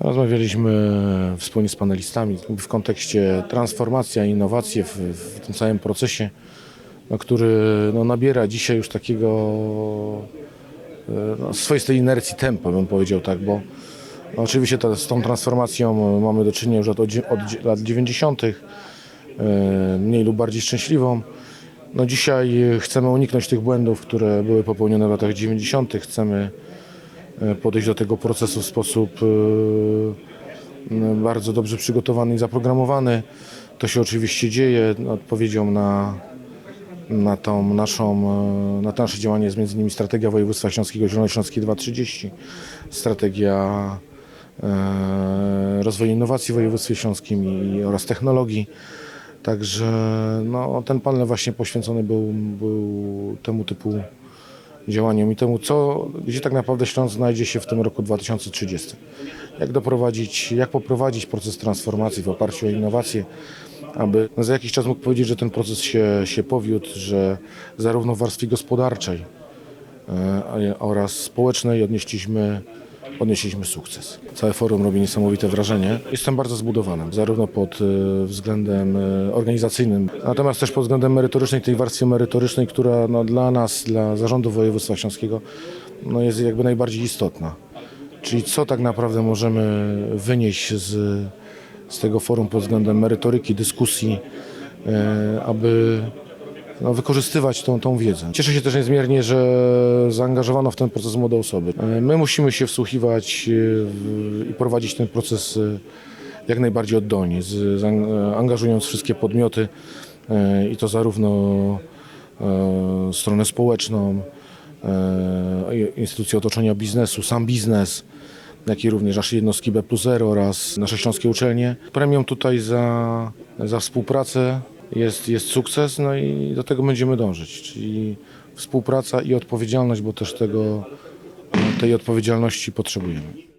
Rozmawialiśmy wspólnie z panelistami w kontekście transformacji, innowacje w, w tym całym procesie, no, który no, nabiera dzisiaj już takiego e, no, swoistej inercji tempa, bym powiedział tak, bo no, oczywiście ta, z tą transformacją mamy do czynienia już od, od, od lat 90., e, mniej lub bardziej szczęśliwą. No dzisiaj chcemy uniknąć tych błędów, które były popełnione w latach 90. Chcemy podejść do tego procesu w sposób e, bardzo dobrze przygotowany i zaprogramowany. To się oczywiście dzieje. Odpowiedzią na, na, tą naszą, e, na to nasze działanie jest między innymi strategia województwa śląskiego Zielonośląskie 230, strategia e, rozwoju innowacji w województwie śląskim i, oraz technologii. Także no, ten panel właśnie poświęcony był, był temu typu działaniom i temu, co, gdzie tak naprawdę Śląsk znajdzie się w tym roku 2030. Jak doprowadzić, jak poprowadzić proces transformacji w oparciu o innowacje, aby za jakiś czas mógł powiedzieć, że ten proces się, się powiódł, że zarówno w warstwie gospodarczej e, oraz społecznej odnieśliśmy, odnieśliśmy sukces. Całe forum robi niesamowite wrażenie. Jestem bardzo zbudowany, zarówno pod e, względem e, organizacyjnym, natomiast też pod względem merytorycznej, tej warstwie merytorycznej, która no, dla nas, dla zarządu województwa śląskiego no, jest jakby najbardziej istotna. Czyli co tak naprawdę możemy wynieść z, z tego forum pod względem merytoryki, dyskusji, e, aby no, wykorzystywać tą, tą wiedzę. Cieszę się też niezmiernie, że zaangażowano w ten proces młode osoby. E, My musimy się wsłuchiwać e, i prowadzić ten proces e, jak najbardziej oddolnie, z, angażując wszystkie podmioty i to zarówno stronę społeczną, instytucje otoczenia biznesu, sam biznes, jak i również nasze jednostki B plus 0 oraz nasze śląskie uczelnie. Premią tutaj za, za współpracę jest, jest sukces, no i do tego będziemy dążyć, czyli współpraca i odpowiedzialność, bo też tego, tej odpowiedzialności potrzebujemy.